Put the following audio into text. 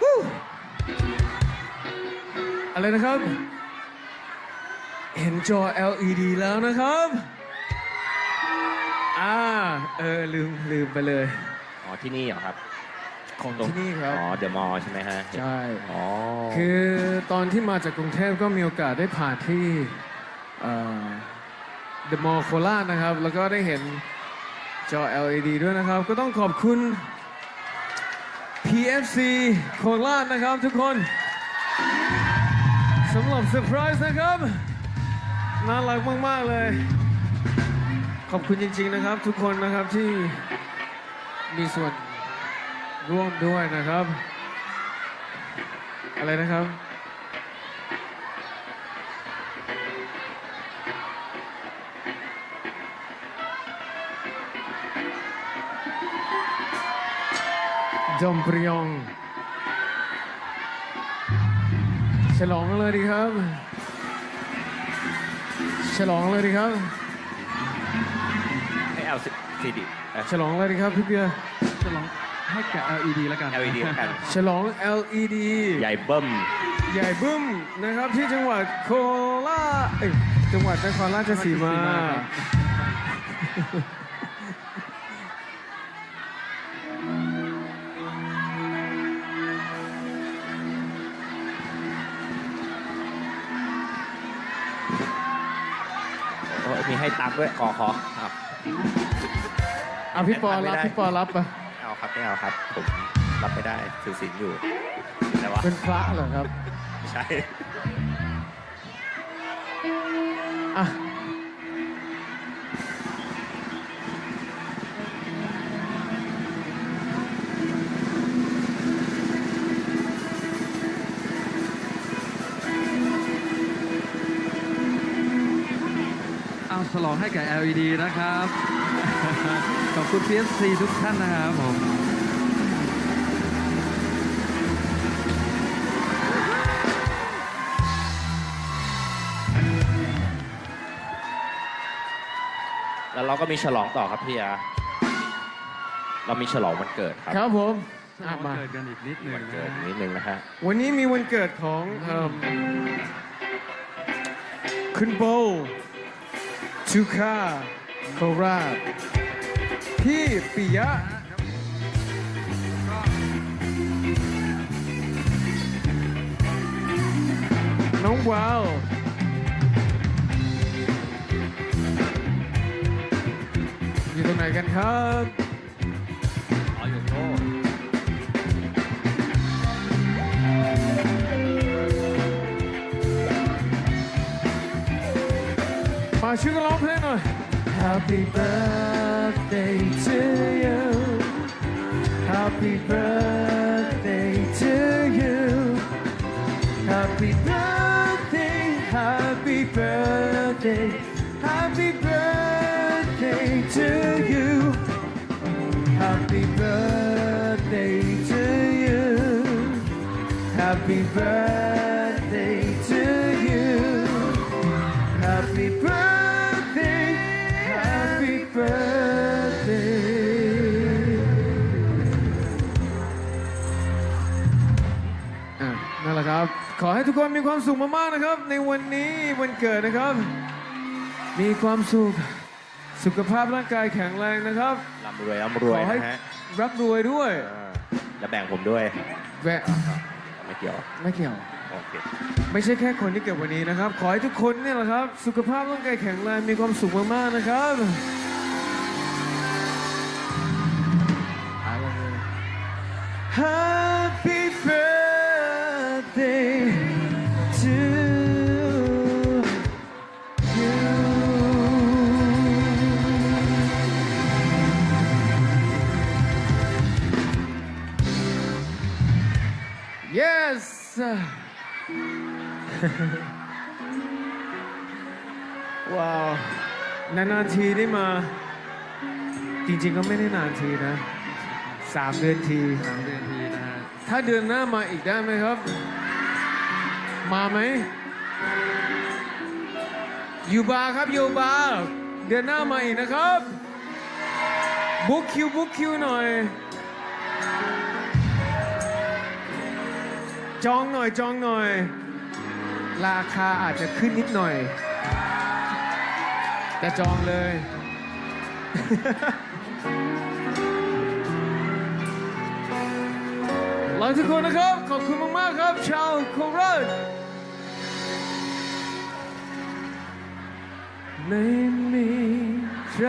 ฮู้อะไรนะครับ เห็นจอ LED แล้วนะครับ อ่า เออ ลืม ลืมไปเลย อ๋อ ที่นี่เหรอครับ ของที่นี่ครับ อ๋อ เดอะมอลล์ใช่ไหมฮะ ใช่ อ๋อ คือตอนที่มาจากกรุงเทพก็มีโอกาสได้ผ่านที่เดอะมอลล์โคราชนะครับ แล้วก็ได้เห็น จอ LED ด้วยนะครับ ก็ต้องขอบคุณ PFC โคราชนะครับทุกคนสำหรับเซอร์ไพรส์นะครับน่ารักมาก ๆ เลย ขอบคุณจริง ๆ นะครับทุกคนนะครับที่มีส่วนร่วมด้วยนะครับ อะไรนะครับ จอมปรียองฉลองกันเลยดีครับ ฉลองเลยดีครับ ให้เอาซีดี ฉลองเลยดีครับพี่เบียร์จะลองให้แกะ LED แล้วกัน LED แล้วกันฉลอง LED ใหญ่เบิ้ม ใหญ่บึ้มนะครับที่จังหวัดโคราชเอ้ยจังหวัดนครราชสีมา มีให้ตักด้วยขอขอครับอะพี่ปอรับไม่ได้พี่ปอรับอะไม่เอาครับไม่เอาครับ ผมรับไม่ได้ถือศีลอยู่แต่ว่าเป็นพระเหรอครับใช่ อะ ฉลองให้แก่ LED นะครับ ขอบคุณ PFC ทุกท่านนะครับผมแล้วเราก็มีฉลองต่อครับพี่อาเรามีฉลองวันเกิดครับครับผมอะมามาเกิดกันอีกนิดหนึ่งวันนะเกิดนิดนึงนะฮะ วันนี้มีวันเกิดของเอิ่มคุณโบ ชุคาโคราชพี่ปิยะน้องวาวอยู่ตรงไหนกันครับ มาช่วยกันร้องเพลงหน่อย Happy birthday to you Happy birthday to you Happy birthday Happy birthday Happy birthday to you Happy birthday to you Happy birthday ขอให้ทุกคนมีความสุขมากๆนะครับ ในวันนี้วันเกิดนะครับ มีความสุขสุขภาพร่างกายแข็งแรงนะครับ ร่ำรวยร่ำรวขยอให้ นะฮะรับรวยด้วยอ่าแล้วแบ่งผมด้วยแวะไม่เกี่ยวไม่เกี่ยว โอเคไม่ใช่แค่คนที่เกิดวันนี้นะครับ ขอให้ทุกคนเนี่ยแหละครับ สุขภาพร่างกายแข็งแรงมีความสุขมากๆนะครับ Yes ว้าว นานๆทีได้มา จริงๆก็ไม่ได้นานทีนะสามเดือนที สามเดือนทีนะฮะ ถ้าเดือนหน้ามาอีกได้ไหมครับ มาไหมอยู่บาร์ครับอยู่บาร์เดือนหน้ามาอีกนะครับ บุ๊กคิวบุ๊กคิวหน่อยค จองหน่อยจองหน่อย ราคาอาจจะขึ้นนิดหน่อย แต่จองเลยหลังทุกคนนะครับ ขอบคุณมาก ๆ ครับ ชาวโคราชไม่มีใคร